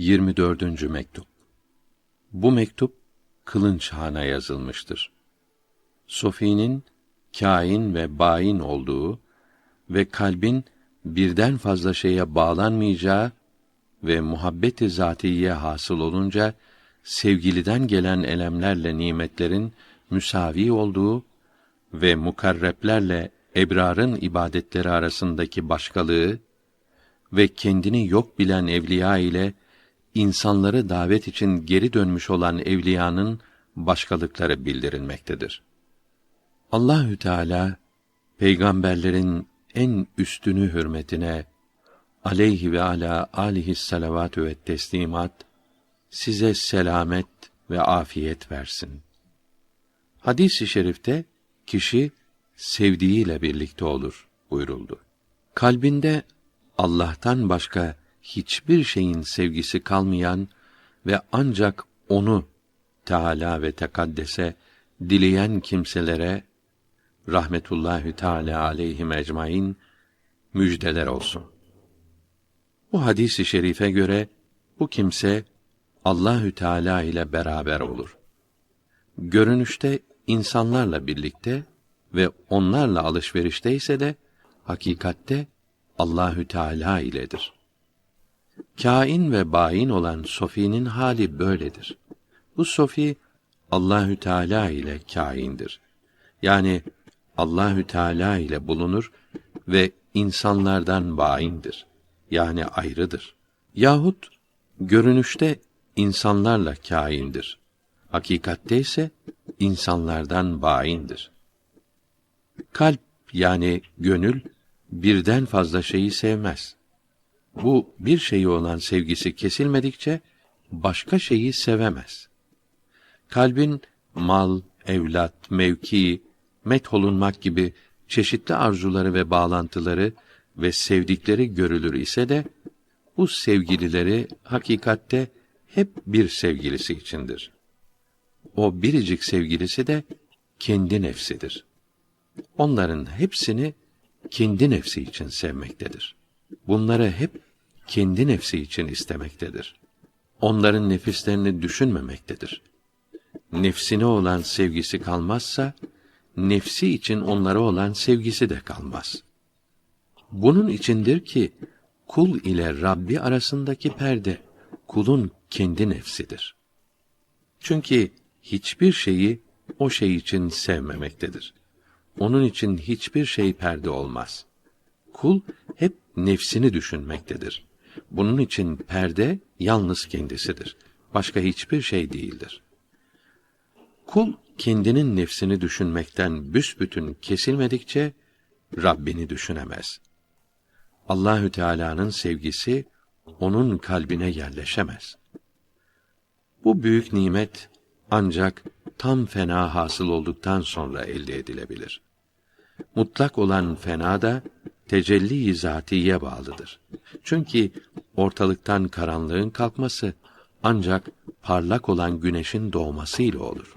24. mektup. Bu mektup Kılınç Han'a yazılmıştır. Sofi'nin kain ve bain olduğu ve kalbin birden fazla şeye bağlanmayacağı ve muhabbet-i zatiye hasıl olunca sevgiliden gelen elemlerle nimetlerin müsavi olduğu ve mukarreplerle ebrarın ibadetleri arasındaki başkalığı ve kendini yok bilen evliya ile insanları davet için geri dönmüş olan evliyanın başkalıkları bildirilmektedir. Allahü Teala peygamberlerin en üstünü hürmetine aleyhi ve ala alihi salavatü ve teslimat size selamet ve afiyet versin. Hadis-i şerifte kişi sevdiğiyle birlikte olur buyuruldu. Kalbinde Allah'tan başka hiçbir şeyin sevgisi kalmayan ve ancak onu Teala ve tekaddese dileyen kimselere rahmetullahi teala aleyhim ecmaîn müjdeler olsun. Bu hadisi şerife göre bu kimse Allahü Teala ile beraber olur. Görünüşte insanlarla birlikte ve onlarla alışverişte ise de hakikatte Allahü Teala iledir. Kain ve bain olan Sofi'nin hali böyledir. Bu Sofi Allahü Teala ile kaindir. Yani Allahü Teala ile bulunur ve insanlardan baindir. Yani ayrıdır. Yahut görünüşte insanlarla kaindir. Hakikatte ise insanlardan baindir. Kalp yani gönül birden fazla şeyi sevmez. Bu bir şeyi olan sevgisi kesilmedikçe başka şeyi sevemez. Kalbin mal, evlat, mevki, metholunmak gibi çeşitli arzuları ve bağlantıları ve sevdikleri görülür ise de bu sevgilileri hakikatte hep bir sevgilisi içindir. O biricik sevgilisi de kendi nefsidir. Onların hepsini kendi nefsi için sevmektedir. Bunları hep kendi nefsi için istemektedir. Onların nefislerini düşünmemektedir. Nefsine olan sevgisi kalmazsa, nefsi için onlara olan sevgisi de kalmaz. Bunun içindir ki, kul ile Rabbi arasındaki perde, kulun kendi nefsidir. Çünkü hiçbir şeyi o şey için sevmemektedir. Onun için hiçbir şey perde olmaz. Kul hep nefsini düşünmektedir. Bunun için perde yalnız kendisidir. Başka hiçbir şey değildir. Kul kendinin nefsini düşünmekten büsbütün kesilmedikçe Rabbini düşünemez. Allahü Teala'nın sevgisi onun kalbine yerleşemez. Bu büyük nimet ancak tam fena hasıl olduktan sonra elde edilebilir. Mutlak olan fena da tecelli-i zatiye bağlıdır. Çünkü ortalıktan karanlığın kalkması ancak parlak olan güneşin doğmasıyla olur.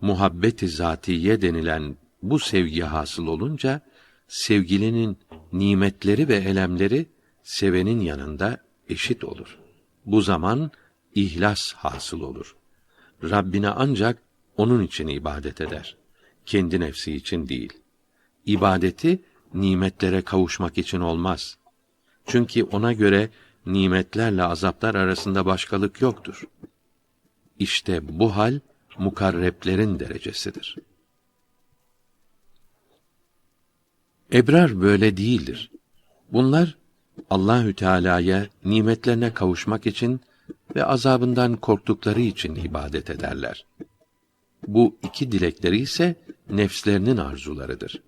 Muhabbet-i zatiye denilen bu sevgi hasıl olunca sevgilinin nimetleri ve elemleri sevenin yanında eşit olur. Bu zaman ihlas hasıl olur. Rabbine ancak onun için ibadet eder. Kendi nefsi için değil. İbadeti nimetlere kavuşmak için olmaz. Çünkü ona göre nimetlerle azaplar arasında başkalık yoktur. İşte bu hal mukarreplerin derecesidir. Ebrar böyle değildir. Bunlar Allahü Teala'ya nimetlerine kavuşmak için ve azabından korktukları için ibadet ederler. Bu iki dilekleri ise nefslerinin arzularıdır.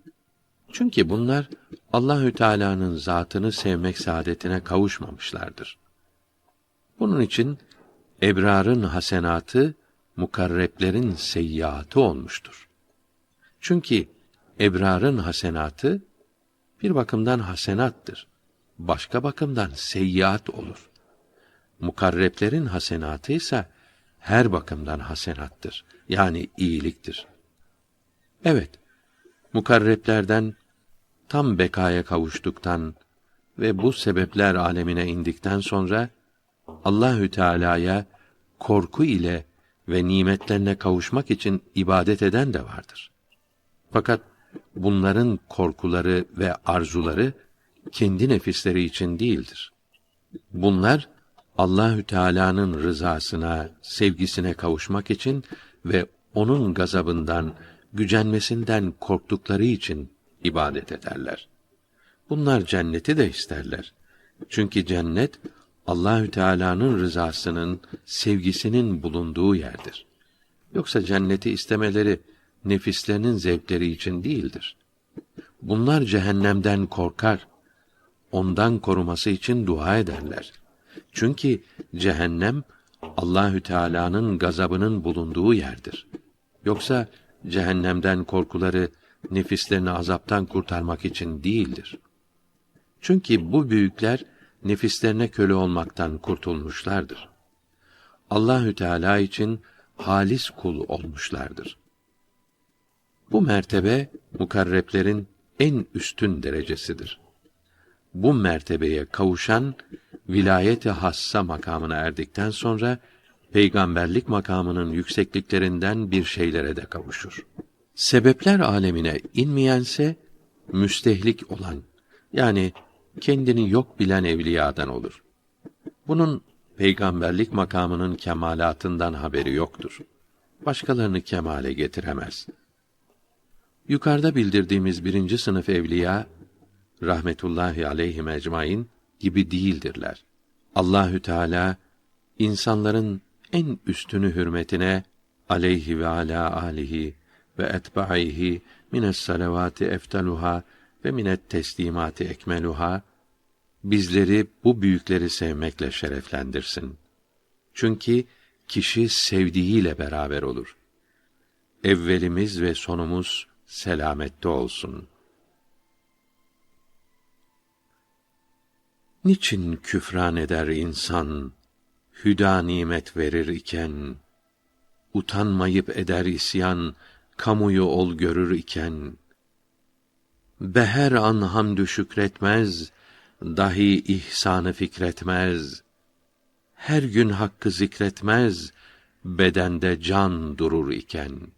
Çünkü bunlar Allahü Teala'nın zatını sevmek saadetine kavuşmamışlardır. Bunun için ebrarın hasenatı mukarreplerin seyyiatı olmuştur. Çünkü ebrarın hasenatı bir bakımdan hasenattır. Başka bakımdan seyyiat olur. Mukarreplerin hasenatı ise her bakımdan hasenattır. Yani iyiliktir. Evet, mukarreplerden tam bekaya kavuştuktan ve bu sebepler alemine indikten sonra Allahü Teala'ya korku ile ve nimetlerine kavuşmak için ibadet eden de vardır. Fakat bunların korkuları ve arzuları kendi nefisleri için değildir. Bunlar Allahü Teala'nın rızasına, sevgisine kavuşmak için ve onun gazabından, gücenmesinden korktukları için ibadet ederler. Bunlar cenneti de isterler. Çünkü cennet Allahü Teala'nın rızasının, sevgisinin bulunduğu yerdir. Yoksa cenneti istemeleri nefislerinin zevkleri için değildir. Bunlar cehennemden korkar. Ondan koruması için dua ederler. Çünkü cehennem Allahü Teala'nın gazabının bulunduğu yerdir. Yoksa cehennemden korkuları nefislerini azaptan kurtarmak için değildir. Çünkü bu büyükler nefislerine köle olmaktan kurtulmuşlardır. Allahü Teala için halis kul olmuşlardır. Bu mertebe mukarreplerin en üstün derecesidir. Bu mertebeye kavuşan vilayeti hassa makamına erdikten sonra peygamberlik makamının yüksekliklerinden bir şeylere de kavuşur. Sebepler alemine inmeyense müstehlik olan yani kendini yok bilen evliyadan olur. Bunun peygamberlik makamının kemalatından haberi yoktur. Başkalarını kemale getiremez. Yukarıda bildirdiğimiz birinci sınıf evliya, rahmetullahi aleyhi ecmain gibi değildirler. Allahü Teala insanların en üstünü hürmetine aleyhi ve ala alihi ve etbaihi mines salavati eftaluha ve minet teslimati ekmeluha bizleri bu büyükleri sevmekle şereflendirsin. Çünkü kişi sevdiğiyle beraber olur. Evvelimiz ve sonumuz selamette olsun. Niçin küfran eder insan, hüda nimet verir iken, utanmayıp eder isyan, kamuyu ol görür iken, beher an hamdü şükretmez, dahi ihsanı fikretmez, her gün hakkı zikretmez, bedende can durur iken.''